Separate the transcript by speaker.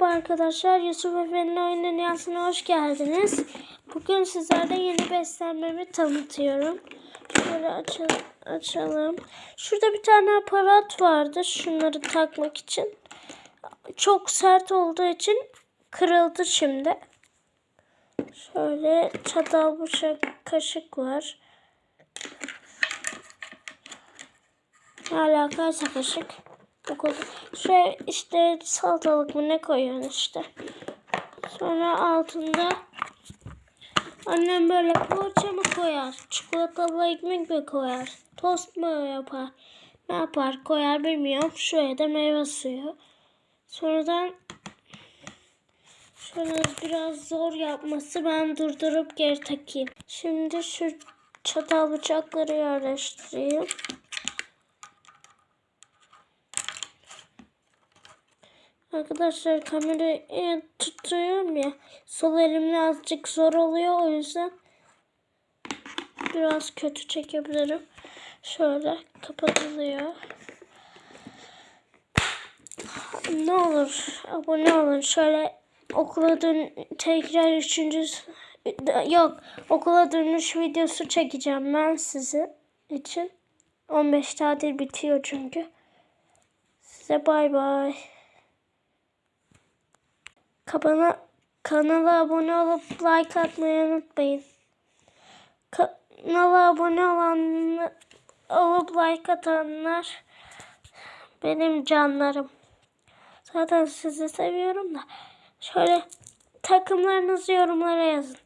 Speaker 1: Merhaba arkadaşlar, Yusuf Efe'nin oyun dünyasına hoş geldiniz. Bugün sizlerle yeni beslenmemi tanıtıyorum. Şöyle açalım. açalım. Şurada bir tane aparat vardı şunları takmak için. Çok sert olduğu için kırıldı şimdi. Şöyle çatal bıçak kaşık var. Ne alakaysa kaşık. Bu kadar. Şey işte salatalık mı ne koyuyorsun işte. Sonra altında annem böyle poğaça mı koyar? Çikolatalı ekmek mi koyar? Tost mu yapar? Ne yapar? Koyar bilmiyorum. Şuraya da meyve suyu. Sonradan şöyle biraz zor yapması ben durdurup geri takayım. Şimdi şu çatal bıçakları yerleştireyim. Arkadaşlar kamerayı tutuyorum ya. Sol elimle azıcık zor oluyor o yüzden biraz kötü çekebilirim. Şöyle kapatılıyor. Ne olur abone olun. Şöyle okula dön tekrar üçüncü yok okula dönüş videosu çekeceğim ben size için. 15 tatil bitiyor çünkü. Size bay bay. Kabana, kanala abone olup like atmayı unutmayın. Kanala abone olan olup like atanlar benim canlarım. Zaten sizi seviyorum da. Şöyle takımlarınızı yorumlara yazın.